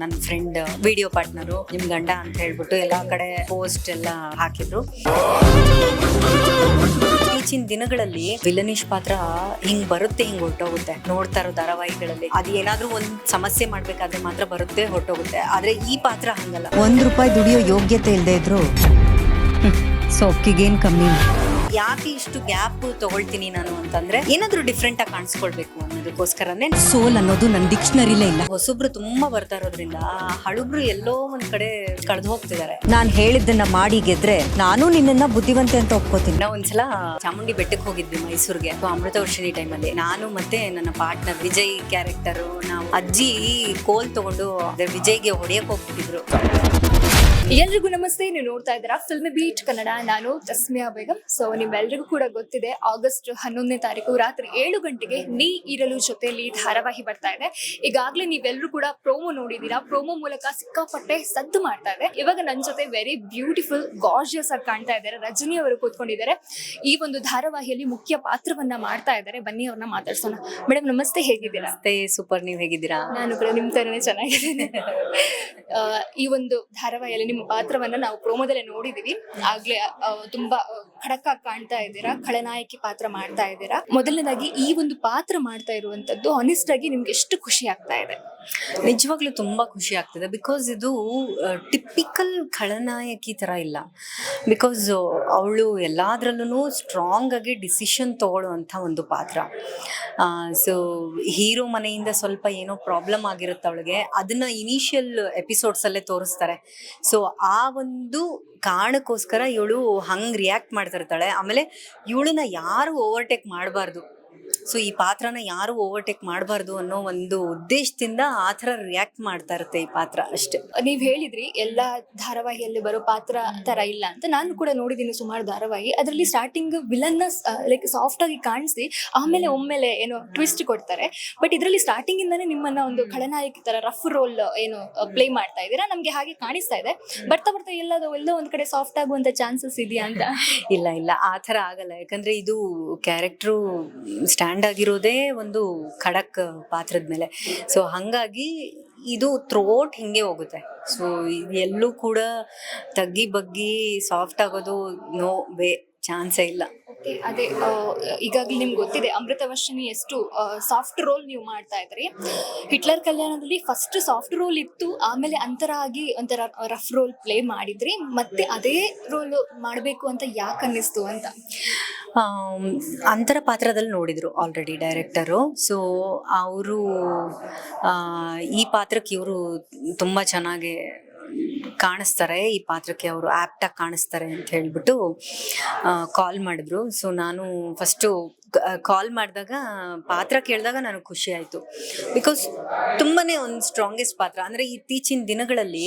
ನನ್ನ friend video partner ನಿಮ್ ಗಂಡ ಅಂತ ಹೇಳ್ಬಿಟ್ಟು ಎಲ್ಲಾ ಕಡೆ ಪೋಸ್ಟ್ ಎಲ್ಲ ಹಾಕಿದ್ರು. ಇತ್ತೀಚಿನ ದಿನಗಳಲ್ಲಿ ವಿಲನಿಶ್ ಪಾತ್ರ ಹಿಂಗ್ ಬರುತ್ತೆ, ಹಿಂಗ್ ಹೊರಟೋಗುತ್ತೆ. ನೋಡ್ತಾ ಇರೋ ಧಾರಾವಾಹಿಗಳಲ್ಲಿ ಅದು ಏನಾದ್ರೂ ಒಂದ್ ಸಮಸ್ಯೆ ಮಾಡ್ಬೇಕಾದ್ರೆ ಮಾತ್ರ ಬರುತ್ತೆ, ಹೊರಟೋಗುತ್ತೆ. ಆದ್ರೆ ಈ ಪಾತ್ರ ಹಂಗಲ್ಲ. ಒಂದ್ ರೂಪಾಯಿ ದುಡಿಯೋ ಯೋಗ್ಯತೆ ಇಲ್ಲದೆ ಇದ್ರು, ಸೊಕ್ಕಿಗೇನ್ ಕಮ್ಮಿ? ಯಾಕೆ ಇಷ್ಟು ಗ್ಯಾಪ್ ತಗೊಳ್ತೀನಿ ನಾನು ಅಂತಂದ್ರೆ ಏನಾದ್ರೂ ಡಿಫ್ರೆಂಟ್ ಆಗಿ ಕಾಣಿಸ್ಕೊಳ್ಬೇಕು ಅನ್ನೋದಕ್ಕೋಸ್ಕರನೇ ಸೋಲ್ ಅನ್ನೋದು ನನ್ನ ಡಿಕ್ಷನರಿಲೇ ಇಲ್ಲ. ಹೊಸಬ್ರು ತುಂಬಾ ಬರ್ತಾ ಇರೋದ್ರಿಂದ ಹಳುಬ್ರು ಎಲ್ಲೋ ಒಂದ್ ಕಡೆ ಕಳೆದು ಹೋಗ್ತಿದ್ದಾರೆ. ನಾನು ಹೇಳಿದ್ದನ್ನ ಮಾಡಿ ಗೆದ್ರೆ ನಾನು ನಿನ್ನನ್ನ ಬುದ್ಧಿವಂತೆ ಅಂತ ಒಪ್ಕೋತೀನಿ. ನಾವು ಒಂದ್ಸಲ ಚಾಮುಂಡಿ ಬೆಟ್ಟಕ್ಕೆ ಹೋಗಿದ್ವಿ ಮೈಸೂರಿಗೆ. ಅಮೃತ ವರ್ಷಿಣಿ ಟೈಮಲ್ಲಿ ನಾನು ಮತ್ತೆ ನನ್ನ ಪಾರ್ಟ್ನರ್ ವಿಜಯ್ ಕ್ಯಾರೆಕ್ಟರ್ ನಾವು ಅಜ್ಜಿ ಕೋಲ್ ತಗೊಂಡು ವಿಜಯ್ಗೆ ಹೊಡೆಯಕ್ ಹೋಗ್ತಿದ್ರು ಎಲ್ರಿಗೂ ನಮಸ್ತೆ ನೀವು ನೋಡ್ತಾ ಇದ್ದೀರಾ ಫಿಲ್ಮ್ ಬೀಟ್ ಕನ್ನಡ. ನಾನು ತಸ್ಮಿಯಾ ಬೇಗಂ. ಸೊ ನಿಮ್ಮೆಲ್ರಿಗೂ ಕೂಡ ಗೊತ್ತಿದೆ ಆಗಸ್ಟ್ ಹನ್ನೊಂದನೇ ತಾರೀಕು ರಾತ್ರಿ ಏಳು ಗಂಟೆಗೆ ನೀ ಇರಲು ಜೊತೆಯಲ್ಲಿ ಧಾರಾವಾಹಿ ಬರ್ತಾ ಇದೆ. ಈಗಾಗಲೇ ನೀವೆಲ್ಲರೂ ಕೂಡ ಪ್ರೋಮೋ ನೋಡಿದೀರಾ ಪ್ರೋಮೋ ಮೂಲಕ ಸಿಕ್ಕಾಪಟ್ಟೆ ಸದ್ದು ಮಾಡ್ತಾ ಇದೆ. ಇವಾಗ ನನ್ನ ಜೊತೆ ವೆರಿ ಬ್ಯೂಟಿಫುಲ್ ಗಾರ್ಜಿಯಸ್ ಆಗಿ ಕಾಣ್ತಾ ಇದ್ದಾರೆ. ರಜನಿ ಅವರು ಕೂತ್ಕೊಂಡಿದ್ದಾರೆ. ಈ ಒಂದು ಧಾರಾವಾಹಿಯಲ್ಲಿ ಮುಖ್ಯ ಪಾತ್ರವನ್ನ ಮಾಡ್ತಾ ಇದ್ದಾರೆ. ಬನ್ನಿ ಅವ್ರನ್ನ ಮಾತಾಡ್ಸೋಣ. ಮೇಡಮ್ ನಮಸ್ತೆ ಹೇಗಿದ್ದೀರಾ? ಸೂಪರ್ ನೀವ್ ಹೇಗಿದ್ದೀರಾ? ನಾನು ಕೂಡ ನಿಮ್ ತರನೇ ಚೆನ್ನಾಗಿದ್ದೀನಿ. ಆ, ಈ ಒಂದು ಧಾರಾವಾಹಿಯಲ್ಲಿ ನಿಮ್ಮ ಪಾತ್ರವನ್ನ ನಾವು ಪ್ರೋಮೋದಲ್ಲಿ ನೋಡಿದೀವಿ. ಆಗ್ಲೇ ತುಂಬಾ ಖಡಕ್ ಕಾಣ್ತಾ ಇದ್ದೀರಾ, ಖಳನಾಯಕಿ ಪಾತ್ರ ಮಾಡ್ತಾ ಇದ್ದೀರಾ. ಮೊದಲನೇದಾಗಿ ಈ ಒಂದು ಪಾತ್ರ ಮಾಡ್ತಾ ಇರುವಂತದ್ದು ಆನೆಸ್ಟ್ ಆಗಿ ನಿಮ್ಗೆ ಎಷ್ಟು ಖುಷಿ ಆಗ್ತಾ ಇದೆ? ನಿಜವಾಗ್ಲೂ ತುಂಬಾ ಖುಷಿ ಆಗ್ತದೆ. ಬಿಕಾಸ್ ಇದು ಟಿಪಿಕಲ್ ಖಳನಾಯಕಿ ತರ ಇಲ್ಲ. ಬಿಕಾಸ್ ಅವಳು ಎಲ್ಲಾದ್ರಲ್ಲೂ ಸ್ಟ್ರಾಂಗ್ ಆಗಿ ಡಿಸಿಷನ್ ತಗೊಳ್ಳುವಂತ ಒಂದು ಪಾತ್ರ. ಸೊ ಹೀರೋ ಮನೆಯಿಂದ ಸ್ವಲ್ಪ ಏನೋ ಪ್ರಾಬ್ಲಮ್ ಆಗಿರುತ್ತೆ ಅವಳಿಗೆ. ಅದನ್ನ ಇನಿಷಿಯಲ್ ಎಪಿಸೋಡ್ಸ್ ಅಲ್ಲೇ ತೋರಿಸ್ತಾರೆ. ಸೊ ಆ ಒಂದು ಕಾರಣಕ್ಕೋಸ್ಕರ ಇವಳು ಹಂಗ್ ರಿಯಾಕ್ಟ್ ಮಾಡ್ತಿರ್ತಾಳೆ ಆಮೇಲೆ ಇವಳನ್ನ ಯಾರು ಓವರ್ಟೇಕ್ ಮಾಡಬಾರ್ದು? ಸೊ ಈ ಪಾತ್ರನ ಯಾರು ಓವರ್ಟೇಕ್ ಮಾಡಬಾರ್ದು ಅನ್ನೋ ಒಂದು ಉದ್ದೇಶದಿಂದ ಆ ಥರ ರಿಯಾಕ್ಟ್ ಮಾಡ್ತಾ ಇರುತ್ತೆ ಈ ಪಾತ್ರ ಅಷ್ಟೇ. ನೀವ್ ಹೇಳಿದ್ರಿ ಎಲ್ಲಾ ಧಾರಾವಾಹಿಯಲ್ಲಿ ಬರೋ ಪಾತ್ರ ತರ ಇಲ್ಲ ಅಂತ. ನಾನು ಕೂಡ ನೋಡಿದ್ದೀನಿ ಸುಮಾರು ಧಾರಾವಾಹಿ. ಅದರಲ್ಲಿ ಸ್ಟಾರ್ಟಿಂಗ್ ವಿಲನ್ ಲೈಕ್ ಸಾಫ್ಟ್ ಆಗಿ ಕಾಣಿಸಿ ಆಮೇಲೆ ಒಮ್ಮೆಲೆ ಏನೋ ಟ್ವಿಸ್ಟ್ ಕೊಡ್ತಾರೆ. ಬಟ್ ಇದರಲ್ಲಿ ಸ್ಟಾರ್ಟಿಂಗ್ ಇಂದಾನೆ ನಿಮ್ಮನ್ನ ಒಂದು ಖಳನಾಯಕಿ ತರ ರಫ್ ರೋಲ್ ಏನು ಪ್ಲೇ ಮಾಡ್ತಾ ಇದ್ದೀರಾ? ನಮ್ಗೆ ಹಾಗೆ ಕಾಣಿಸ್ತಾ ಇದೆ. ಬರ್ತಾ ಬರ್ತಾ ಎಲ್ಲದೋ ಎಲ್ಲೋ ಒಂದ್ ಕಡೆ ಸಾಫ್ಟ್ ಆಗುವಂತ ಚಾನ್ಸಸ್ ಇದೆಯಾ ಅಂತ? ಇಲ್ಲ ಇಲ್ಲ. ಆ ತರ ಆಗಲ್ಲ. ಯಾಕಂದ್ರೆ ಇದು ಕ್ಯಾರೆಕ್ಟ್ರು ಸ್ಟ್ಯಾಂಡ್ ಆಗಿರೋದೇ ಒಂದು ಖಡಕ್ ಪಾತ್ರದ ಮೇಲೆ. ಸೊ ಹಂಗಾಗಿ ಇದು ಥ್ರೋಟ್ ಹಿಂಗೆ ಹೋಗುತ್ತೆ. ಸೊ ಎಲ್ಲೂ ಕೂಡ ತಗ್ಗಿ ಬಗ್ಗಿ ಸಾಫ್ಟ್ ಆಗೋದು ನೋ ವೇ ಚಾನ್ಸೇ ಇಲ್ಲ. ಅದೇ ಈಗಾಗಲೇ ನಿಮ್ಗೆ ಗೊತ್ತಿದೆ ಅಮೃತವರ್ಷಿಣಿ ಎಷ್ಟು ಸಾಫ್ಟ್ ರೋಲ್ ನೀವು ಮಾಡ್ತಾ ಇದ್ರಿ. ಹಿಟ್ಲರ್ ಕಲ್ಯಾಣದಲ್ಲಿ ಫಸ್ಟ್ ಸಾಫ್ಟ್ ರೋಲ್ ಇತ್ತು, ಆಮೇಲೆ ಅಂತರ ಆಗಿ ಒಂಥರ ರಫ್ ರೋಲ್ ಪ್ಲೇ ಮಾಡಿದ್ರಿ, ಮತ್ತೆ ಅದೇ ರೋಲ್ ಮಾಡಬೇಕು ಅಂತ ಯಾಕೆ ಅನ್ನಿಸ್ತು ಅಂತ? ಅಂತರ ಪಾತ್ರದಲ್ಲಿ ನೋಡಿದ್ರು ಆಲ್ರೆಡಿ ಡೈರೆಕ್ಟರು ಸೊ ಅವರು ಈ ಪಾತ್ರಕ್ಕೆ ಇವರು ತುಂಬ ಚೆನ್ನಾಗಿ ಕಾಣಿಸ್ತಾರೆ. ಈ ಪಾತ್ರಕ್ಕೆ ಅವರು ಆಪ್ಟಾಗಿ ಕಾಣಿಸ್ತಾರೆ ಅಂತ ಹೇಳ್ಬಿಟ್ಟು ಕಾಲ್ ಮಾಡಿದ್ರು. ಸೊ ನಾನು ಫಸ್ಟು ಕಾಲ್ ಮಾಡಿದಾಗ, ಪಾತ್ರ ಕೇಳಿದಾಗ ನನಗೆ ಖುಷಿ ಆಯಿತು. ಬಿಕಾಸ್ ತುಂಬಾ ಒಂದು ಸ್ಟ್ರಾಂಗೆಸ್ಟ್ ಪಾತ್ರ. ಅಂದರೆ ಇತ್ತೀಚಿನ ದಿನಗಳಲ್ಲಿ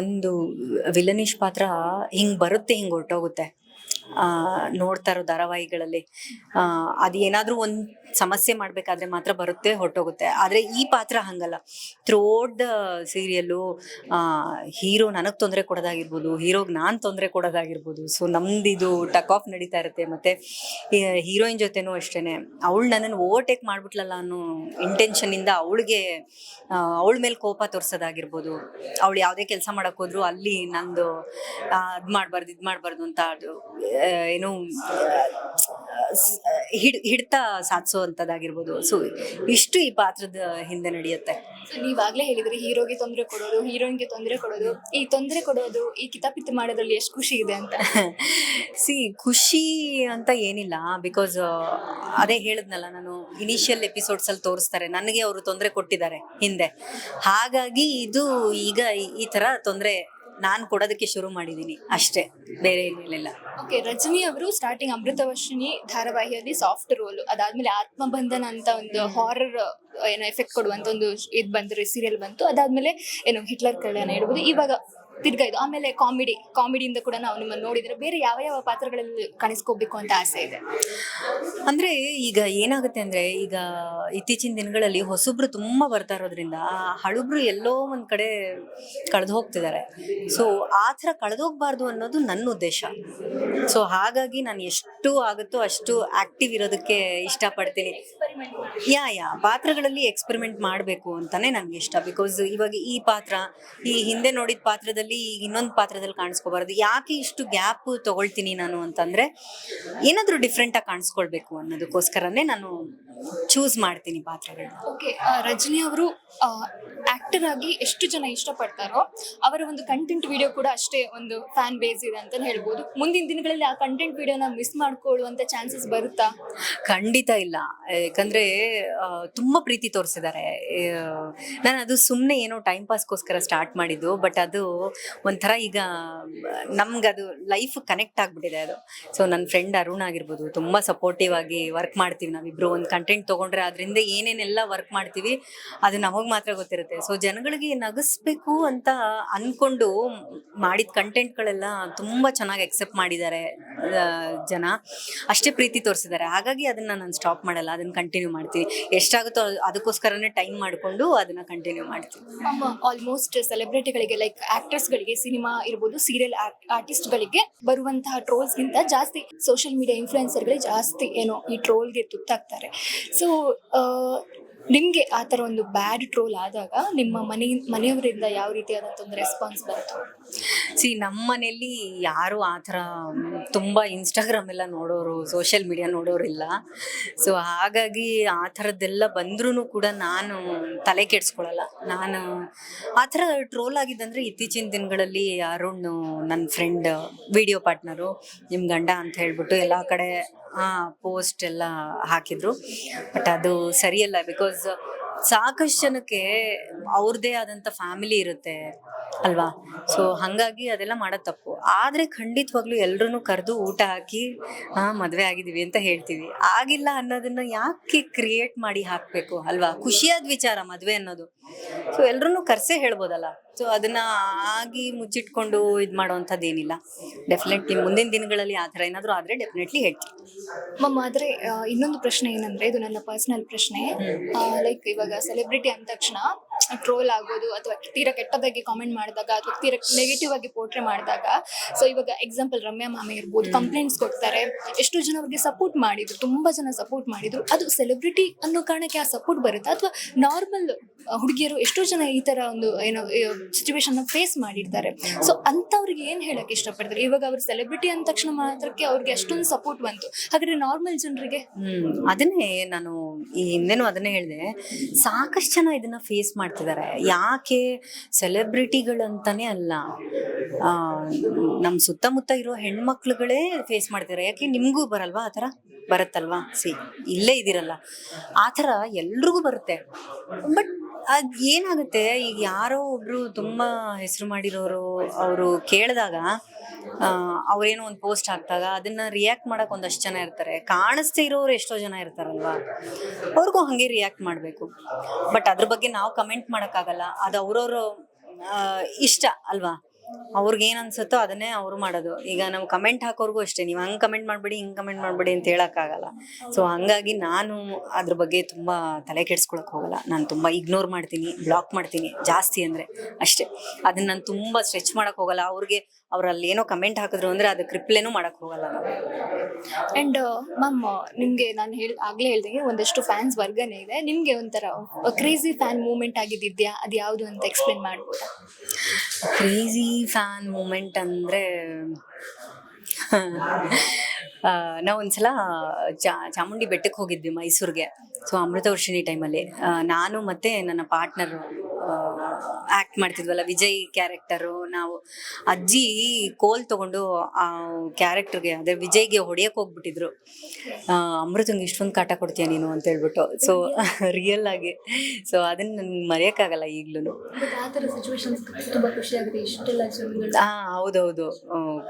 ಒಂದು, ವಿಲನಿಶ್ ಪಾತ್ರ ಹಿಂಗೆ ಬರುತ್ತೆ, ಹಿಂಗೆ ಹೊರಟೋಗುತ್ತೆ. ನೋಡ್ತಾ ಇರೋ ಧಾರಾವಾಹಿಗಳಲ್ಲಿ ಅದು ಏನಾದ್ರು ಒಂದ್ ಸಮಸ್ಯೆ ಮಾಡ್ಬೇಕಾದ್ರೆ ಮಾತ್ರ ಬರುತ್ತೆ, ಹೊರಟೋಗುತ್ತೆ. ಆದ್ರೆ ಈ ಪಾತ್ರ ಹಂಗಲ್ಲ. ಥ್ರೋಟ್ ದ ಸೀರಿಯಲ್ಲು ಹೀರೋ ನನಗೆ ತೊಂದರೆ ಕೊಡೋದಾಗಿರ್ಬೋದು ಹೀರೋಗೆ ನಾನು ತೊಂದರೆ ಕೊಡೋದಾಗಿರ್ಬೋದು ಸೊ ನಮ್ದು ಇದು ಟಕ್ ಆಫ್ ನಡೀತಾ ಇರುತ್ತೆ. ಮತ್ತೆ ಹೀರೋಯಿನ್ ಜೊತೆನೂ ಅಷ್ಟೇನೆ. ಅವಳು ನನ್ನನ್ನು ಓವರ್ಟೇಕ್ ಮಾಡ್ಬಿಟ್ಲಲ್ಲ ಅನ್ನೋ ಇಂಟೆನ್ಷನಿಂದ ಅವಳಿಗೆ ಅವಳ ಮೇಲೆ ಕೋಪ ತೋರಿಸೋದಾಗಿರ್ಬೋದು. ಅವಳು ಯಾವುದೇ ಕೆಲಸ ಮಾಡಕ್ ಹೋದ್ರು ಅಲ್ಲಿ ನಂದು ಅದು ಮಾಡಬಾರ್ದು, ಇದು ಮಾಡಬಾರ್ದು ಅಂತ ಅದು ಏನು ಹಿಡ್ ಹಿಡ್ತಾ ಸಾಧಿಸೋವಂಥದ್ದಾಗಿರ್ಬೋದು. ಸೊ ಇಷ್ಟು ಈ ಪಾತ್ರದ ಹಿಂದೆ ನಡೆಯುತ್ತೆ. ನೀವಾಗ್ಲೇ ಹೇಳಿದ್ರಿ ಹೀರೋಗೆ ತೊಂದರೆ ಕೊಡೋದು ಹೀರೋಯಿನ್ಗೆ ತೊಂದರೆ ಕೊಡೋದು. ಈ ತೊಂದರೆ ಕೊಡೋದು ಈ ಕಿತಾಪಿತಿ ಮಾಡೋದ್ರಲ್ಲಿ ಎಷ್ಟು ಖುಷಿ ಇದೆ ಅಂತ? ಸಿ ಖುಷಿ ಅಂತ ಏನಿಲ್ಲ. ಬಿಕಾಸ್ ಅದೇ ಹೇಳಿದ್ನಲ್ಲ ನಾನು ಇನಿಷಿಯಲ್ ಎಪಿಸೋಡ್ಸ್ ಅಲ್ಲಿ ತೋರಿಸ್ತಾರೆ. ನನಗೆ ಅವರು ತೊಂದರೆ ಕೊಟ್ಟಿದ್ದಾರೆ ಹಿಂದೆ. ಹಾಗಾಗಿ ಇದು ಈಗ ಈ ತರ ತೊಂದರೆ ನಾನು ಕೊಡೋದಕ್ಕೆ ಶುರು ಮಾಡಿದ್ದೀನಿ ಅಷ್ಟೇ, ಬೇರೆ ಏನಿಲ್ಲ ಓಕೆ ರಜನಿ ಅವರು ಸ್ಟಾರ್ಟಿಂಗ್ ಅಮೃತವರ್ಷಿಣಿ ಧಾರಾವಾಹಿಯಲ್ಲಿ ಸಾಫ್ಟ್ ರೋಲ್ ಅದಾದ್ಮೇಲೆ ಆತ್ಮಬಂಧನ ಅಂತ ಒಂದು ಹಾರರ್ ಏನೋ ಎಫೆಕ್ಟ್ ಕೊಡುವಂತ ಒಂದು ಇದು ಬಂದ್ರೆ ಸೀರಿಯಲ್ ಬಂತು, ಅದಾದ್ಮೇಲೆ, ಏನು ಹಿಟ್ಲರ್ ಕಲ್ಯಾಣ ಇರ್ಬೋದು ಇವಾಗ ತಿರ್ಗಾ ಇದು. ಆಮೇಲೆ ಕಾಮಿಡಿ ಕಾಮಿಡಿಯಿಂದ ಕೂಡ ನಾವು ನಿಮ್ಮನ್ನು ನೋಡಿದ್ರೆ ಬೇರೆ ಯಾವ ಯಾವ ಪಾತ್ರಗಳಲ್ಲಿ ಕಾಣಿಸ್ಕೋಬೇಕು ಅಂತ ಆಸೆ ಇದೆ? ಅಂದ್ರೆ ಈಗ ಏನಾಗುತ್ತೆ ಅಂದ್ರೆ ಈಗ ಇತ್ತೀಚಿನ ದಿನಗಳಲ್ಲಿ ಹೊಸಬ್ರು ತುಂಬಾ ಬರ್ತಾ ಇರೋದ್ರಿಂದ ಆ ಹಳುಬ್ರು ಎಲ್ಲೋ ಒಂದ್ ಕಡೆ ಕಳೆದು ಹೋಗ್ತಿದ್ದಾರೆ. ಸೊ ಆ ಥರ ಕಳೆದೋಗ್ಬಾರ್ದು ಅನ್ನೋದು ನನ್ನ ಉದ್ದೇಶ. ಸೊ ಹಾಗಾಗಿ ನಾನು ಎಷ್ಟು ಆಗುತ್ತೋ ಅಷ್ಟು ಆಕ್ಟಿವ್ ಇರೋದಕ್ಕೆ ಇಷ್ಟಪಡ್ತೀನಿ. ಯಾ ಯಾ, ಪಾತ್ರಗಳಲ್ಲಿ ಎಕ್ಸ್ಪೆರಿಮೆಂಟ್ ಮಾಡಬೇಕು ಅಂತಾನೆ ನನಗೆ ಇಷ್ಟ. ಬಿಕಾಸ್ ಇವಾಗ ಈ ಪಾತ್ರ, ಈ ಹಿಂದೆ ನೋಡಿದ ಪಾತ್ರದಲ್ಲಿ ಇನ್ನೊಂದು ಪಾತ್ರದಲ್ಲಿ ಕಾಣಿಸ್ಕೋಬಾರ್ದು. ಯಾಕೆ ಇಷ್ಟು ಗ್ಯಾಪ್ ತಗೊಳ್ತೀನಿ ನಾನು ಅಂತಂದ್ರೆ ಏನಾದರೂ ಡಿಫ್ರೆಂಟಾಗಿ ಕಾಣಿಸ್ಕೊಳ್ಬೇಕು ಅನ್ನೋದಕ್ಕೋಸ್ಕರನೇ ನಾನು ಚೂಸ್ ಮಾಡ್ತೀನಿ ಪಾತ್ರಗಳು ಓಕೆ ರಜನಿ ಅವರು ಆಕ್ಟರ್ ಆಗಿ ಎಷ್ಟು ಜನ ಇಷ್ಟಪಡ್ತಾರೋ ಅವರ ಒಂದು ಕಂಟೆಂಟ್ ವಿಡಿಯೋ ಕೂಡ ಅಷ್ಟೇ ಒಂದು ಫ್ಯಾನ್ ಬೇಸ್ ಇದೆ ಅಂತ ಹೇಳ್ಬೋದು. ಮುಂದಿನ ದಿನಗಳಲ್ಲಿ ಆ ಕಂಟೆಂಟ್ ವಿಡಿಯೋನ ಮಿಸ್ ಮಾಡ್ಕೊಳ್ಳುವಂತ ಚಾನ್ಸಸ್ ಬರುತ್ತಾ? ಖಂಡಿತ ಇಲ್ಲ. ಯಾಕಂದ್ರೆ ತುಂಬಾ ಪ್ರೀತಿ ತೋರಿಸಿದ್ದಾರೆ. ನಾನು ಅದು ಸುಮ್ಮನೆ ಏನೋ ಟೈಮ್ ಪಾಸ್ಗೋಸ್ಕರ ಸ್ಟಾರ್ಟ್ ಮಾಡಿದ್ದು ಬಟ್ ಅದು ಒಂಥರ ಈಗ ನಮ್ಗದು ಲೈಫ್ ಕನೆಕ್ಟ್ ಆಗ್ಬಿಟ್ಟಿದೆ ಅದು. ಸೊ ನನ್ನ ಫ್ರೆಂಡ್ ಅರುಣ್ ಆಗಿರ್ಬೋದು, ತುಂಬಾ ಸಪೋರ್ಟಿವ್ ಆಗಿ ವರ್ಕ್ ಮಾಡ್ತೀವಿ ನಾವಿಬ್ರು. ಒಂದು ಕಂಟೆಂಟ್ ತಗೊಂಡ್ರೆ ಅದರಿಂದ ಏನೇನೆಲ್ಲ ವರ್ಕ್ ಮಾಡ್ತೀವಿ ಅದು ನಮಗೆ ಮಾತ್ರ ಗೊತ್ತಿರುತ್ತೆ. ಸೊ ಜನಗಳಿಗೆ ನಗಿಸ್ಬೇಕು ಅಂತ ಅನ್ಕೊಂಡು ಮಾಡಿದ ಕಂಟೆಂಟ್ಗಳೆಲ್ಲ ತುಂಬಾ ಚೆನ್ನಾಗಿ ಎಕ್ಸೆಪ್ಟ್ ಮಾಡಿದ್ದಾರೆ ಜನ. ಅಷ್ಟೇ ಪ್ರೀತಿ ತೋರಿಸಿದ್ದಾರೆ. ಹಾಗಾಗಿ ಅದನ್ನ ನಾನು ಸ್ಟಾಪ್ ಮಾಡಲ್ಲ. ಅದನ್ನ ಕಂಟಿನ್ಯೂ ಮಾಡ್ತೀವಿ ಎಷ್ಟಾಗುತ್ತೋ ಅದು- ಅದಕ್ಕೋಸ್ಕರನೇ ಟೈಮ್ ಮಾಡಿಕೊಂಡು ಅದನ್ನ ಕಂಟಿನ್ಯೂ ಮಾಡ್ತೀವಿ ಆಲ್ಮೋಸ್ಟ್ ಸೆಲೆಬ್ರಿಟಿಗಳಿಗೆ ಲೈಕ್ ಆಕ್ಟರ್ಸ್ಗಳಿಗೆ ಸಿನಿಮಾ ಇರ್ಬೋದು ಸೀರಿಯಲ್ ಆರ್ಟಿಸ್ಟ್ಗಳಿಗೆ ಬರುವಂತಹ ಟ್ರೋಲ್ಸ್ಗಿಂತ ಜಾಸ್ತಿ ಸೋಷಿಯಲ್ ಮೀಡಿಯಾ ಇನ್ಫ್ಲುಯೆನ್ಸರ್ಗಳೇ ಜಾಸ್ತಿ ಏನೋ ಈ ಟ್ರೋಲ್ಗೆ ತುತ್ತಾಗ್ತಾರೆ. ಸೊ ನಿಮಗೆ ಆ ಥರ ಒಂದು ಬ್ಯಾಡ್ ಟ್ರೋಲ್ ಆದಾಗ ನಿಮ್ಮ ಮನೆ, ಮನೆಯವರಿಂದ ಯಾವ ರೀತಿಯಾದಂಥ ಒಂದು ರೆಸ್ಪಾನ್ಸ್ ಬಂತು? ಸಿ ನಮ್ಮ ಮನೆಯಲ್ಲಿ ಯಾರು ಆ ಥರ ತುಂಬ ಇನ್ಸ್ಟಾಗ್ರಾಮ್ ಎಲ್ಲ ನೋಡೋರು ಸೋಷಿಯಲ್ ಮೀಡಿಯಾ ನೋಡೋರಿಲ್ಲ ಸೊ ಹಾಗಾಗಿ ಆ ಥರದ್ದೆಲ್ಲ ಬಂದ್ರೂ ಕೂಡ ನಾನು ತಲೆ ಕೆಡ್ಸ್ಕೊಳಲ್ಲ. ನಾನು ಆ ಥರ ಟ್ರೋಲ್ ಆಗಿದ್ದಂದ್ರೆ ಇತ್ತೀಚಿನ ದಿನಗಳಲ್ಲಿ ಅರುಣ್ ನನ್ನ ಫ್ರೆಂಡ್ ವಿಡಿಯೋ ಪಾರ್ಟ್ನರು ನಿಮ್ಮ ಗಂಡ ಅಂತ ಹೇಳ್ಬಿಟ್ಟು ಎಲ್ಲ ಕಡೆ ಪೋಸ್ಟ್ ಎಲ್ಲ ಹಾಕಿದ್ರು. ಬಟ್ ಅದು ಸರಿಯಲ್ಲ ಬಿಕಾಸ್ ಸಾಕಷ್ಟು ಜನಕ್ಕೆ ಅವ್ರದ್ದೇ ಆದಂತ ಫ್ಯಾಮಿಲಿ ಇರುತ್ತೆ, ಅಲ್ವಾ? ಸೊ ಹಂಗಾಗಿ ಅದೆಲ್ಲ ಮಾಡೋದು ತಪ್ಪು. ಆದ್ರೆ ಖಂಡಿತವಾಗ್ಲೂ ಎಲ್ರೂ ಕರೆದು ಊಟ ಹಾಕಿ, ಹಾ, ಮದ್ವೆ ಆಗಿದೀವಿ ಅಂತ ಹೇಳ್ತೀವಿ. ಆಗಿಲ್ಲ ಅನ್ನೋದನ್ನ ಯಾಕೆ ಕ್ರಿಯೇಟ್ ಮಾಡಿ ಹಾಕ್ಬೇಕು, ಅಲ್ವಾ? ಖುಷಿಯಾದ ವಿಚಾರ ಮದ್ವೆ ಅನ್ನೋದು. ಸೊ ಎಲ್ರು ಕರ್ಸೆ ಹೇಳ್ಬೋದಲ್ಲ? ಸೊ ಅದನ್ನ ಆಗಿ ಮುಚ್ಚಿಟ್ಕೊಂಡು ಇದು ಮಾಡುವಂಥದ್ದು ಏನಿಲ್ಲ ಡೆಫಿನೆಟ್ಲಿ ಮುಂದಿನ ದಿನಗಳಲ್ಲಿ ಆ ಥರ ಏನಾದರೂ ಆದರೆ ಡೆಫಿನೆಟ್ಲಿ ಹೇಳ್ತೀನಿ. ಮಮ್ಮ ಆದ್ರೆ ಇನ್ನೊಂದು ಪ್ರಶ್ನೆ ಏನಂದ್ರೆ, ಇದು ನನ್ನ ಪರ್ಸನಲ್ ಪ್ರಶ್ನೆ. ಲೈಕ್ ಇವಾಗ ಸೆಲೆಬ್ರಿಟಿ ಅಂದ ತಕ್ಷಣ ಟ್ರೋಲ್ ಆಗೋದು ಅಥವಾ ತೀರಾ ಕೆಟ್ಟದಾಗಿ ಕಾಮೆಂಟ್ ಮಾಡಿದಾಗ ಅಥವಾ ತೀರಾ ನೆಗೆಟಿವ್ ಆಗಿ ಪೋರ್ಟ್ರೇ ಮಾಡಿದಾಗ ಸೊ ಇವಾಗ ಎಕ್ಸಾಂಪಲ್ ರಮ್ಯಾ ಮಾಮಿ ಇರ್ಬೋದು ಕಂಪ್ಲೇಂಟ್ಸ್ ಕೊಡ್ತಾರೆ. ಎಷ್ಟೋ ಜನ ಅವ್ರಿಗೆ ಸಪೋರ್ಟ್ ಮಾಡಿದ್ರು, ತುಂಬಾ ಜನ ಸಪೋರ್ಟ್ ಮಾಡಿದ್ರು. ಅದು ಸೆಲೆಬ್ರಿಟಿ ಅನ್ನೋ ಕಾರಣಕ್ಕೆ ಆ ಸಪೋರ್ಟ್ ಬರುತ್ತೆ ಅಥವಾ ನಾರ್ಮಲ್ ಹುಡುಗಿಯರು ಎಷ್ಟೋ ಜನ ಈ ತರ ಒಂದು ಏನೋ ಸಿಚುವೇಶನ್ ಫೇಸ್ ಮಾಡಿರ್ತಾರೆ. ಸೊ ಅಂತವ್ರಿಗೆ ಏನ್ ಹೇಳಕ್ ಇಷ್ಟಪಡ್ತಾರೆ? ಇವಾಗ ಅವ್ರು ಸೆಲೆಬ್ರಿಟಿ ಅಂದ ತಕ್ಷಣ ಮಾತ್ರಕ್ಕೆ ಅವ್ರಿಗೆ ಅಷ್ಟೊಂದು ಸಪೋರ್ಟ್ ಬಂತು. ಹಾಗಾದ್ರೆ ನಾರ್ಮಲ್ ಜನರಿಗೆ? ಅದನ್ನೇ ನಾನು ಈ ಹಿಂದೆನೂ ಅದನ್ನೇ ಹೇಳಿದೆ. ಸಾಕಷ್ಟು ಜನ ಇದನ್ನ ಫೇಸ್ ಮಾಡ್ತಿದ್ದಾರೆ. ಯಾಕೆ ಸೆಲೆಬ್ರಿಟಿಗಳಂತಾನೆ ಅಲ್ಲ. ನಮ್ಮ ಸುತ್ತಮುತ್ತ ಇರೋ ಹೆಣ್ಮಕ್ಳುಗಳೇ ಫೇಸ್ ಮಾಡ್ತಿದ್ದಾರೆ. ಯಾಕೆ ನಿಮಗೂ ಬರಲ್ವಾ? ಆ ಥರ ಬರುತ್ತಲ್ವಾ? ಸಿ, ಇಲ್ಲೇ ಇದಿರಲ್ಲ ಆ ಥರ ಎಲ್ರಿಗೂ ಬರುತ್ತೆ. ಬಟ್ ಅದು ಏನಾಗುತ್ತೆ? ಈಗ ಯಾರೋ ಒಬ್ರು ತುಂಬಾ ಹೆಸರು ಮಾಡಿರೋರು, ಅವರು ಕೇಳಿದಾಗ ಅವ್ರೇನೋ ಒಂದು ಪೋಸ್ಟ್ ಹಾಕ್ದಾಗ ಅದನ್ನ ರಿಯಾಕ್ಟ್ ಮಾಡಕ್ ಒಂದಷ್ಟು ಜನ ಇರ್ತಾರೆ. ಕಾಣಿಸ್ದೇ ಇರೋರು ಎಷ್ಟೋ ಜನ ಇರ್ತಾರಲ್ವಾ? ಅವ್ರಿಗೂ ಹಂಗೆ ರಿಯಾಕ್ಟ್ ಮಾಡಬೇಕು. ಬಟ್ ಅದ್ರ ಬಗ್ಗೆ ನಾವು ಕಮೆಂಟ್ ಮಾಡೋಕ್ಕಾಗಲ್ಲ ಅದು ಅವ್ರವ್ರ ಇಷ್ಟ ಅಲ್ವಾ? ಅವ್ರಿಗೆ ಏನ್ ಅನ್ಸುತ್ತೋ ಅದನ್ನೇ ಅವ್ರು ಮಾಡೋದು. ಈಗ ನಾವು ಕಮೆಂಟ್ ಹಾಕೋರ್ಗೂ ಅಷ್ಟೇ ನೀವು ಹಂಗ್ ಕಮೆಂಟ್ ಮಾಡ್ಬೇಡಿ ಹಿಂಗ್ ಕಮೆಂಟ್ ಮಾಡ್ಬೇಡಿ ಅಂತ ಹೇಳೋಕ್ಕಾಗಲ್ಲ. ಸೊ ಹಂಗಾಗಿ ನಾನು ಅದ್ರ ಬಗ್ಗೆ ತುಂಬಾ ತಲೆ ಕೆಡ್ಸ್ಕೊಳಕ್ ಹೋಗಲ್ಲ. ನಾನು ತುಂಬಾ ಇಗ್ನೋರ್ ಮಾಡ್ತೀನಿ ಬ್ಲಾಕ್ ಮಾಡ್ತೀನಿ ಜಾಸ್ತಿ ಅಂದ್ರೆ ಅಷ್ಟೇ. ಅದನ್ನ ನಾನು ತುಂಬಾ ಸ್ಟ್ರೆಚ್ ಮಾಡಕ್ ಹೋಗಲ್ಲ. ಅವ್ರಿಗೆ ಅವ್ರಲ್ಲಿ ಏನೋ ಕಮೆಂಟ್ ಹಾಕಿದ್ರು ಅಂದ್ರೆ ಅದಕ್ಕೆ ರಿಪ್ಲೇನೂ ಮಾಡಕ್ ಹೋಗಲ್ಲ ನಾನು. ಅಂಡ್ ಮ್ಯಾಮ್ ನಿಮ್ಗೆ ನಾನು ಹೇಳಿ ಆಗ್ಲೇ ಹೇಳ್ದಂಗೆ ಒಂದಷ್ಟು ಫ್ಯಾನ್ಸ್ ವರ್ಗನೇ ಇದೆ. ನಿಮ್ಗೆ ಒಂಥರ ಕ್ರೇಜಿ ಫ್ಯಾನ್ ಮೂವ್ಮೆಂಟ್ ಆಗಿದ್ದಿದ್ಯಾ? ಅದು ಯಾವುದು ಅಂತ ಎಕ್ಸ್ಪ್ಲೇನ್ ಮಾಡ್ಬೋದಾ? ಕ್ರೇಜಿ ಫ್ಯಾನ್ ಮೂಮೆಂಟ್ ಅಂದರೆ ನಾವು ಒಂದ್ಸಲ ಚಾ, ಚಾಮುಂಡಿ ಬೆಟ್ಟಕ್ಕೆ ಹೋಗಿದ್ವಿ ಮೈಸೂರಿಗೆ. ಸೊ ಅಮೃತ ವರ್ಷಿಣಿ ಟೈಮಲ್ಲಿ ನಾನು ಮತ್ತೆ ನನ್ನ ಪಾರ್ಟ್ನರ್ ಆ್ಯಕ್ಟ್ ಮಾಡ್ತಿದ್ವಲ್ಲ ವಿಜಯ್ ಕ್ಯಾರೆಕ್ಟರು ನಾವು ಅಜ್ಜಿ ಕೋಲ್ ತಗೊಂಡು ಆ ಕ್ಯಾರೆಕ್ಟರ್ಗೆ ಅದೇ ವಿಜಯ್ಗೆ ಹೊಡೆಯಕ್ಕೆ ಹೋಗ್ಬಿಟ್ಟಿದ್ರು. ಅಮೃತಂಗೆ ಇಷ್ಟೊಂದು ಕಾಟ ಕೊಡ್ತೀಯ ನೀನು? ಅಂತ ಹೇಳ್ಬಿಟ್ಟು. ಸೊ ರಿಯಲ್ ಆಗಿ. ಸೊ ಅದನ್ನ ನನ್ಗೆ ಮರೆಯೋಕ್ಕಾಗಲ್ಲ ಈಗಲೂ ಹಾ ಹೌದೌದು.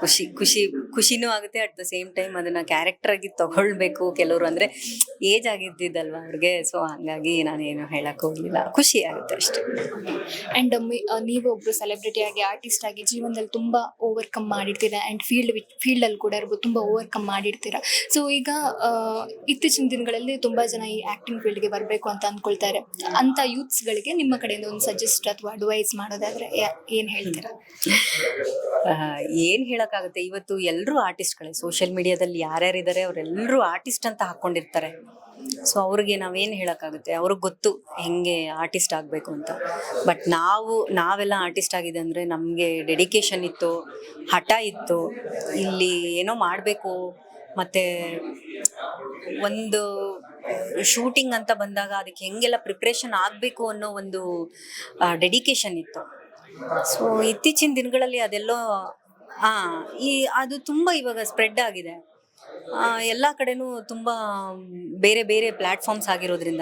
ಖುಷಿ ಖುಷಿ ಖುಷಿನೂ ಆಗುತ್ತೆ. ಅಟ್ ದ ಸೇಮ್ ಟೈಮ್ ಅದನ್ನ ಕ್ಯಾರೆಕ್ಟರ್ ಆಗಿ ತಗೊಳ್ಬೇಕು ಕೆಲವರು ಅಂದ್ರೆ ಏಜ್ ಆಗಿದ್ದಿದ್ದಲ್ವ ಅವ್ರಿಗೆ. ಸೊ ಹಂಗಾಗಿ ನಾನೇನು ಹೇಳಕ್ ಹೋಗ್ಲಿಲ್ಲ. ಖುಷಿ ಆಗುತ್ತೆ ಅಷ್ಟೇ. ನೀವು ಒಬ್ರು ಸೆಲೆಬ್ರಿಟಿ ಆಗಿ ಆರ್ಟಿಸ್ಟ್ ಆಗಿ ಜೀವನದಲ್ಲಿ ತುಂಬ ಓವರ್ಕಮ್ ಮಾಡಿರ್ತೀರಾ? ಅಂಡ್ ಫೀಲ್ಡ್ ಫೀಲ್ಡ್ ಅಲ್ಲಿ ಕೂಡ ಇರ್ಬೋದು, ತುಂಬ ಓವರ್ಕಮ್ ಮಾಡಿರ್ತೀರಾ? ಸೊ ಈಗ ಇತ್ತೀಚಿನ ದಿನಗಳಲ್ಲಿ ತುಂಬ ಜನ ಈ ಆಕ್ಟಿಂಗ್ ಫೀಲ್ಡ್ಗೆ ಬರಬೇಕು ಅಂತ ಅಂದ್ಕೊಳ್ತಾರೆ ಅಂತ ಯೂತ್ಸ್ಗಳಿಗೆ ನಿಮ್ಮ ಕಡೆಯಿಂದ ಒಂದು ಸಜೆಸ್ಟ್ ಅಥವಾ ಅಡ್ವೈಸ್ ಮಾಡೋದಾದ್ರೆ ಏನು ಹೇಳ್ತೀರಾ? ಏನ್ ಹೇಳಕ್ಕಾಗುತ್ತೆ? ಇವತ್ತು ಎಲ್ಲರೂ ಆರ್ಟಿಸ್ಟ್ಗಳೇ ಸೋಷಿಯಲ್ ಮೀಡಿಯಾದಲ್ಲಿ ಯಾರ್ಯಾರಿದ್ದಾರೆ ಅವರೆಲ್ಲರೂ ಆರ್ಟಿಸ್ಟ್ ಅಂತ ಹಾಕೊಂಡಿರ್ತಾರೆ. ಸೊ ಅವ್ರಿಗೆ ನಾವೇನು ಹೇಳೋಕ್ಕಾಗುತ್ತೆ? ಅವ್ರಿಗೆ ಗೊತ್ತು ಹೆಂಗೆ ಆರ್ಟಿಸ್ಟ್ ಆಗಬೇಕು ಅಂತ. ಬಟ್ ನಾವು, ನಾವೆಲ್ಲ ಆರ್ಟಿಸ್ಟ್ ಆಗಿದೆ ಅಂದರೆ ನಮಗೆ ಡೆಡಿಕೇಶನ್ ಇತ್ತು, ಹಠ ಇತ್ತು. ಇಲ್ಲಿ ಏನೋ ಮಾಡಬೇಕು. ಮತ್ತು ಒಂದು ಶೂಟಿಂಗ್ ಅಂತ ಬಂದಾಗ ಅದಕ್ಕೆ ಹೆಂಗೆಲ್ಲ ಪ್ರಿಪ್ರೇಷನ್ ಆಗಬೇಕು ಅನ್ನೋ ಒಂದು ಡೆಡಿಕೇಶನ್ ಇತ್ತು. ಸೊ ಇತ್ತೀಚಿನ ದಿನಗಳಲ್ಲಿ ಅದೆಲ್ಲೋ ಹಾಂ ಈ, ಅದು ತುಂಬ ಇವಾಗ ಸ್ಪ್ರೆಡ್ ಆಗಿದೆ. ಎಲ್ಲ ಕಡೆನೂ ತುಂಬ ಬೇರೆ ಬೇರೆ ಪ್ಲ್ಯಾಟ್ಫಾರ್ಮ್ಸ್ ಆಗಿರೋದ್ರಿಂದ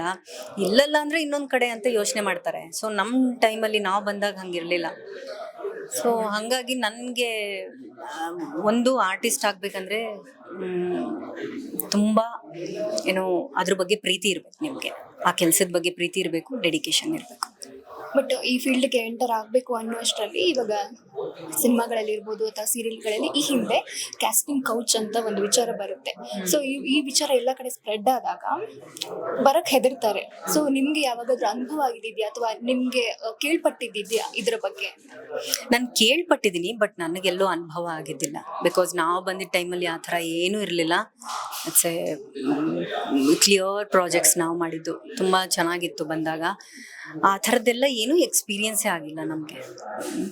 ಇಲ್ಲಲ್ಲ ಅಂದರೆ ಇನ್ನೊಂದು ಕಡೆ ಅಂತ ಯೋಚನೆ ಮಾಡ್ತಾರೆ. ಸೊ ನಮ್ಮ ಟೈಮಲ್ಲಿ ನಾವು ಬಂದಾಗ ಹಂಗಿರಲಿಲ್ಲ. ಸೊ ಹಾಗಾಗಿ ನನಗೆ ಒಂದು ಆರ್ಟಿಸ್ಟ್ ಆಗಬೇಕಂದ್ರೆ ತುಂಬ, ಏನೋ ಅದ್ರ ಬಗ್ಗೆ ಪ್ರೀತಿ ಇರಬೇಕು ನಿಮಗೆ. ಆ ಕೆಲಸದ ಬಗ್ಗೆ ಪ್ರೀತಿ ಇರಬೇಕು ಡೆಡಿಕೇಶನ್ ಇರಬೇಕು. ಬಟ್ ಈ ಫೀಲ್ಡ್ಗೆ ಎಂಟರ್ ಆಗಬೇಕು ಅನ್ನೋಷ್ಟರಲ್ಲಿ ಇವಾಗ ಸಿನಿಮಾಗಳಲ್ಲಿ ಇರ್ಬೋದು ಅಥವಾ ಸೀರಿಯಲ್ಗಳಲ್ಲಿ ಈ ಹಿಂದೆ ಕ್ಯಾಸ್ಟಿಂಗ್ ಕೌಚ್ ಅಂತ ಒಂದು ವಿಚಾರ ಬರುತ್ತೆ. ಸೊ ಈ ಈ ವಿಚಾರ ಎಲ್ಲ ಕಡೆ ಸ್ಪ್ರೆಡ್ ಆದಾಗ ಬರಕ್ಕೆ ಹೆದರ್ತಾರೆ. ಸೊ ನಿಮ್ಗೆ ಯಾವಾಗಾದ್ರೂ ಅನುಭವ ಆಗಿದೆಯಾ ಅಥವಾ ನಿಮ್ಗೆ ಕೇಳ್ಪಟ್ಟಿದ್ದಿದ್ಯಾ ಇದ್ರ ಬಗ್ಗೆ? ನಾನು ಕೇಳ್ಪಟ್ಟಿದ್ದೀನಿ ಬಟ್ ನನಗೆಲ್ಲೂ ಅನುಭವ ಆಗಿದ್ದಿಲ್ಲ. ಬಿಕಾಸ್ ನಾವು ಬಂದಿದ್ದ ಟೈಮಲ್ಲಿ ಆ ಥರ ಏನೂ ಇರಲಿಲ್ಲ. ಇಟ್ಸ್ ಎ ಕ್ಲಿಯರ್ ಪ್ರಾಜೆಕ್ಟ್ಸ್ ನಾವು ಮಾಡಿದ್ದು. ತುಂಬ ಚೆನ್ನಾಗಿತ್ತು ಬಂದಾಗ. ಆ ಥರದ್ದೆಲ್ಲ ಏನೂ ಎಕ್ಸ್ಪೀರಿಯನ್ಸೇ ಆಗಿಲ್ಲ ನಮಗೆ.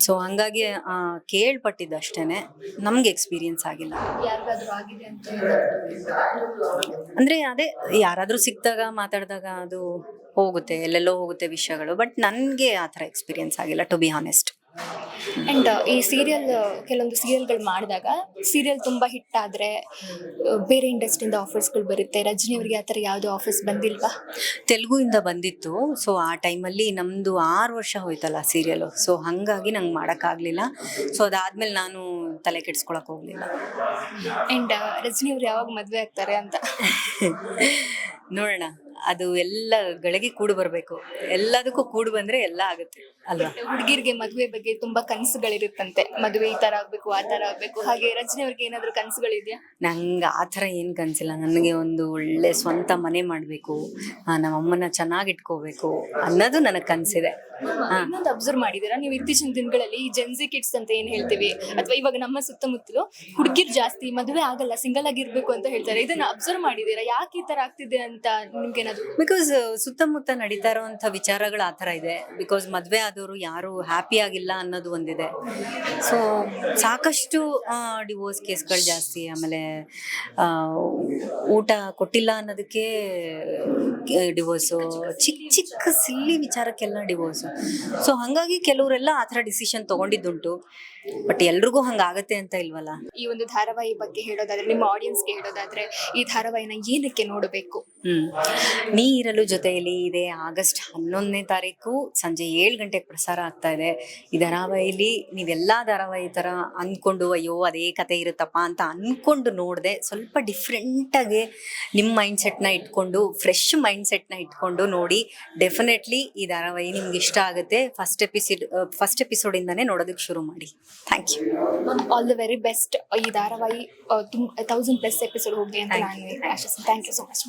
ಸೊ ಹಂಗಾಗಿ ಆ, ಕೇಳ್ಪಟ್ಟಿದ್ದು ಅಷ್ಟೇ ನಮ್ಗೆ ಎಕ್ಸ್ಪೀರಿಯನ್ಸ್ ಆಗಿಲ್ಲ. ಯಾರಿಗಾದ್ರೂ ಆಗಿದೆ ಅಂತ ಅಂದರೆ ಅದೇ ಯಾರಾದರೂ ಸಿಕ್ಕಿದಾಗ ಮಾತಾಡಿದಾಗ ಅದು ಹೋಗುತ್ತೆ ಎಲ್ಲೆಲ್ಲೋ ಹೋಗುತ್ತೆ ವಿಷಯಗಳು. ಬಟ್ ನನಗೆ ಆ ಥರ ಎಕ್ಸ್ಪೀರಿಯನ್ಸ್ ಆಗಿಲ್ಲ ಟು ಬಿ ಹಾನೆಸ್ಟ್ ಅಂಡ್ ಈ ಸೀರಿಯಲ್ ಕೆಲವೊಂದು ಸೀರಿಯಲ್ಗಳು ಮಾಡಿದಾಗ ಸೀರಿಯಲ್ ತುಂಬ ಹಿಟ್ ಆದರೆ ಬೇರೆ ಇಂಡಸ್ಟ್ರಿಯಿಂದ ಆಫರ್ಸ್ಗಳು ಬರುತ್ತೆ. ರಜನಿ ಅವರಿಗೆ ಆ ಥರ ಯಾವುದು ಆಫರ್ಸ್ ಬಂದಿಲ್ವಾ? ತೆಲುಗುಯಿಂದ ಬಂದಿತ್ತು. ಸೊ ಆ ಟೈಮಲ್ಲಿ ನಮ್ಮದು ಆರು ವರ್ಷ ಹೋಯ್ತಲ್ಲ ಸೀರಿಯಲು ಸೊ ಹಾಗಾಗಿ ನಂಗೆ ಮಾಡೋಕ್ಕಾಗಲಿಲ್ಲ. ಸೊ ಅದಾದಮೇಲೆ ನಾನು ತಲೆ ಕೆಡ್ಸ್ಕೊಳಕ್ಕೆ ಹೋಗಲಿಲ್ಲ. ಅಂಡ್ ರಜನಿ ಅವ್ರು ಯಾವಾಗ ಮದುವೆ ಆಗ್ತಾರೆ ಅಂತ? ನೋಡೋಣ. ಅದು ಎಲ್ಲ ಗಳಿಗೆ ಕೂಡು ಬರಬೇಕು. ಎಲ್ಲದಕ್ಕೂ ಕೂಡು ಬಂದ್ರೆ ಎಲ್ಲ ಆಗುತ್ತೆ. ಅಲ್ವಾ? ಹುಡುಗಿರ್ಗೆ ಮದುವೆ ಬಗ್ಗೆ ತುಂಬಾ ಕನಸುಗಳಿರುತ್ತಂತೆ. ಮದುವೆ ಈ ತರ ಆಗ್ಬೇಕು ಆ ತರ ಆಗ್ಬೇಕು. ಹಾಗೆ ರಜನಿ ಅವ್ರಿಗೆ ಏನಾದ್ರು ಕನಸುಗಳಿದೆಯಾ? ನಂಗೆ ಆ ಥರ ಏನು ಕನಸಿಲ್ಲ. ನನಗೆ ಒಂದು ಒಳ್ಳೆ ಸ್ವಂತ ಮನೆ ಮಾಡಬೇಕು. ನಮ್ಮ ಅಮ್ಮನ ಚೆನ್ನಾಗಿ ಇಟ್ಕೋಬೇಕು ಅನ್ನೋದು ನನಗೆ ಕನಸಿದೆ. ಇನ್ನೊಂದು ಅಬ್ಸರ್ವ್ ಮಾಡಿದೀರಾ ನೀವು ಇತ್ತೀಚಿನ ದಿನಗಳಲ್ಲಿ ಈ ಜೆನ್ಸಿ ಕಿಡ್ಸ್ ಅಂತ ಏನ್ ಹೇಳ್ತೀವಿ? ಅಥವಾ ಇವಾಗ ನಮ್ಮ ಸುತ್ತಮುತ್ತಲು ಹುಡುಗಿರ್ ಜಾಸ್ತಿ ಮದುವೆ ಆಗಲ್ಲ ಸಿಂಗಲ್ ಆಗಿರ್ಬೇಕು ಅಂತ ಹೇಳ್ತಾರೆ. ಇದನ್ನ ಅಬ್ಸರ್ವ್ ಮಾಡಿದೀರಾ ಯಾಕೆ ಈ ತರ ಆಗ್ತಿದೆ ಅಂತ ನಿಮ್ಗೆ ಏನಾದ್ರು? ಬಿಕಾಸ್ ಸುತ್ತಮುತ್ತ ನಡೀತಾ ಇರೋವಂಥ ವಿಚಾರಗಳು ಆ ಥರ ಇದೆ. ಬಿಕಾಸ್ ಮದ್ವೆ ಆದವರು ಯಾರು ಹ್ಯಾಪಿ ಆಗಿಲ್ಲ ಅನ್ನೋದು ಒಂದಿದೆ. ಸೊ ಸಾಕಷ್ಟು ಡಿವೋರ್ಸ್ ಕೇಸ್ಗಳು ಜಾಸ್ತಿ. ಆಮೇಲೆ ಊಟ ಕೊಟ್ಟಿಲ್ಲ ಅನ್ನೋದಕ್ಕೆ ಡಿವೋರ್ಸು ಚಿಕ್ಕ ಚಿಕ್ಕ ಸಿಲ್ಲಿ ವಿಚಾರಕ್ಕೆಲ್ಲ ಡಿವೋರ್ಸು ಸೊ ಹಾಗಾಗಿ ಕೆಲವರೆಲ್ಲ ಆ ಥರ ಡಿಸಿಷನ್ ತಗೊಂಡಿದ್ದುಂಟು. ಬಟ್ ಎಲ್ರಿಗೂ ಹಂಗಾಗತ್ತೆ ಅಂತ ಇಲ್ವಲ್ಲ? ಈ ಒಂದು ಧಾರಾವಾಹಿ ಬಗ್ಗೆ ಹೇಳೋದಾದ್ರೆ ನಿಮ್ಮ ಆಡಿಯನ್ಸ್ಗೆ ಹೇಳೋದಾದ್ರೆ ಈ ಧಾರಾವಾಹಿನ ಏನಕ್ಕೆ ನೋಡಬೇಕು? ಹ್ಮ್. ನೀ ಇರಲು ಜೊತೆಯಲ್ಲಿ ಇದೆ. ಆಗಸ್ಟ್ ಹನ್ನೊಂದನೇ ತಾರೀಕು ಸಂಜೆ ಏಳು ಗಂಟೆಗೆ ಪ್ರಸಾರ ಆಗ್ತಾ ಇದೆ. ಈ ಧಾರಾವಾಹಿಲಿ ನೀವೆಲ್ಲ ಧಾರಾವಾಹಿ ಥರ ಅಂದ್ಕೊಂಡು ಅಯ್ಯೋ ಅದೇ ಕತೆ ಇರುತ್ತಪ್ಪ ಅಂತ ಅಂದ್ಕೊಂಡು ನೋಡಿದೆ ಸ್ವಲ್ಪ ಡಿಫ್ರೆಂಟಾಗಿ ನಿಮ್ಮ ಮೈಂಡ್ ಸೆಟ್ನ ಇಟ್ಕೊಂಡು ಫ್ರೆಶ್ ಮೈಂಡ್ ಸೆಟ್ನ ಇಟ್ಕೊಂಡು ನೋಡಿ ಡೆಫಿನೆಟ್ಲಿ ಈ ಧಾರಾವಾಹಿ ನಿಮ್ಗೆ ಇಷ್ಟ ಆಗುತ್ತೆ. ಫಸ್ಟ್ ಎಪಿಸೋಡ್ ಫಸ್ಟ್ ಎಪಿಸೋಡಿಂದನೇ ನೋಡೋದಕ್ಕೆ ಶುರು ಮಾಡಿ. Thank you all the very best ಈ ಧಾರಾವಾಹಿ ತೌಸಂಡ್ ಪ್ಲಸ್ ಎಪಿಸೋಡ್ ಹೋಗಿ ಅಂತ ನಾನು ಥ್ಯಾಂಕ್ ಯು ಸೊ ಮಚ್